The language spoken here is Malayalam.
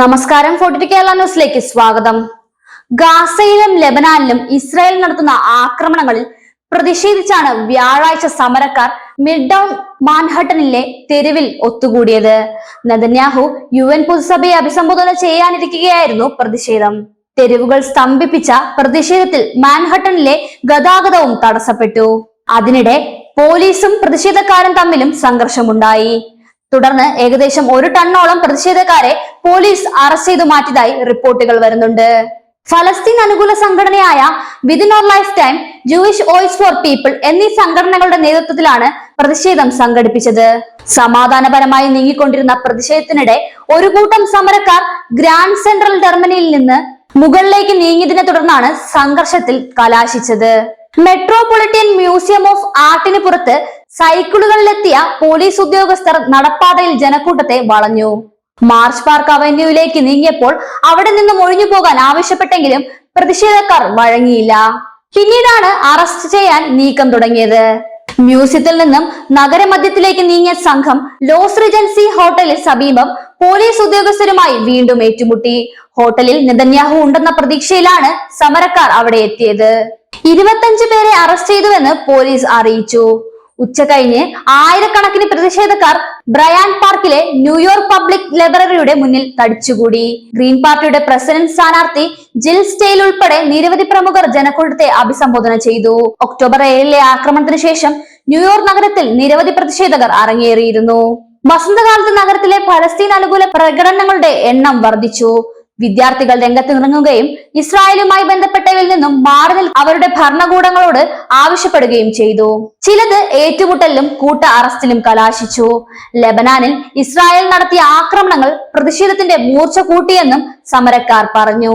നമസ്കാരം ഫോർട്ടി കേരള ന്യൂസിലേക്ക് സ്വാഗതം. ഗാസയിലും ലെബനാനിലും ഇസ്രായേൽ നടത്തുന്ന ആക്രമണങ്ങളിൽ പ്രതിഷേധിച്ചാണ് വ്യാഴാഴ്ച സമരക്കാർ മിഡ് ഡൗൺ മാൻഹട്ടനിലെ തെരുവിൽ ഒത്തുകൂടിയത്. നദന്യാഹു യു എൻ പൊതുസഭയെ അഭിസംബോധന ചെയ്യാനിരിക്കുകയായിരുന്നു പ്രതിഷേധം. തെരുവുകൾ സ്തംഭിപ്പിച്ച പ്രതിഷേധത്തിൽ മാൻഹട്ടനിലെ ഗതാഗതവും തടസ്സപ്പെട്ടു. അതിനിടെ പോലീസും പ്രതിഷേധക്കാരും തമ്മിലും സംഘർഷമുണ്ടായി. തുടർന്ന് ഏകദേശം ഒരു ടണ്ണോളം പ്രതിഷേധക്കാരെ പോലീസ് അറസ്റ്റ് ചെയ്തു മാറ്റിയതായി റിപ്പോർട്ടുകൾ വരുന്നുണ്ട്. ഫലസ്തീൻ അനുകൂല സംഘടനയായ within our lifetime Jewish voice for people എന്നീ സംഘടനകളുടെ നേതൃത്വത്തിലാണ് പ്രതിഷേധം സംഘടിപ്പിച്ചത്. സമാധാനപരമായി നീങ്ങിക്കൊണ്ടിരുന്ന പ്രതിഷേധത്തിനിടെ ഒരു കൂട്ടം സമരക്കാർ ഗ്രാൻഡ് സെൻട്രൽ ടെർമിനലിൽ നിന്ന് മുകളിലേക്ക് നീങ്ങിയതിനെ തുടർന്നാണ് സംഘർഷത്തിൽ കലാശിച്ചത്. മെട്രോപൊളിറ്റൻ മ്യൂസിയം ഓഫ് ആർട്ടിന് പുറത്ത് സൈക്കിളുകളിലെത്തിയ പോലീസ് ഉദ്യോഗസ്ഥർ നടപ്പാതയിൽ ജനക്കൂട്ടത്തെ വളഞ്ഞു. മാർച്ച് പാർക്ക് അവന്യൂവിലേക്ക് നീങ്ങിയപ്പോൾ അവിടെ നിന്നും ഒഴിഞ്ഞു പോകാൻ ആവശ്യപ്പെട്ടെങ്കിലും പ്രതിഷേധക്കാർ വഴങ്ങിയില്ല. പിന്നീടാണ് അറസ്റ്റ് ചെയ്യാൻ നീക്കം തുടങ്ങിയത്. മ്യൂസിയത്തിൽ നിന്നും നഗരമധ്യത്തിലേക്ക് നീങ്ങിയ സംഘം ലോസ് റിജൻസി ഹോട്ടലിൽ സമീപം പോലീസ് ഉദ്യോഗസ്ഥരുമായി വീണ്ടും ഏറ്റുമുട്ടി. ഹോട്ടലിൽ നിതന്യാഹു ഉണ്ടെന്ന പ്രതീക്ഷയിലാണ് സമരക്കാർ അവിടെ എത്തിയത്. ഇരുപത്തഞ്ച് പേരെ അറസ്റ്റ് ചെയ്തുവെന്ന് പോലീസ് അറിയിച്ചു. ഉച്ച കഴിഞ്ഞ് ആയിരക്കണക്കിന് പ്രതിഷേധക്കാർ ബ്രയാൻ പാർക്കിലെ ന്യൂയോർക്ക് പബ്ലിക് ലൈബ്രറിയുടെ മുന്നിൽ തടിച്ചുകൂടി. ഗ്രീൻ പാർട്ടിയുടെ പ്രസിഡന്റ് സ്ഥാനാർത്ഥി ജിൽ സ്റ്റെയിൽ ഉൾപ്പെടെ നിരവധി പ്രമുഖർ ജനക്കൂട്ടത്തെ അഭിസംബോധന ചെയ്തു. ഒക്ടോബർ ഏഴിലെ ആക്രമണത്തിന് ശേഷം ന്യൂയോർക്ക് നഗരത്തിൽ നിരവധി പ്രതിഷേധകർ അരങ്ങേറിയിരുന്നു. വസന്തകാലത്ത് നഗരത്തിലെ പലസ്തീൻ അനുകൂല പ്രകടനങ്ങളുടെ എണ്ണം വർദ്ധിച്ചു. വിദ്യാർത്ഥികൾ രംഗത്തിറങ്ങുകയും ഇസ്രായേലുമായി ബന്ധപ്പെട്ടവരിൽ നിന്നും മാറി അവരുടെ ഭരണകൂടങ്ങളോട് ആവശ്യപ്പെടുകയും ചെയ്തു. ചിലത് ഏറ്റുമുട്ടലിലും കൂട്ട അറസ്റ്റിലും കലാശിച്ചു. ലെബനാനിൽ ഇസ്രായേൽ നടത്തിയ ആക്രമണങ്ങൾ പ്രതിഷേധത്തിന്റെ മൂർച്ച കൂട്ടിയെന്നും സമരക്കാർ പറഞ്ഞു.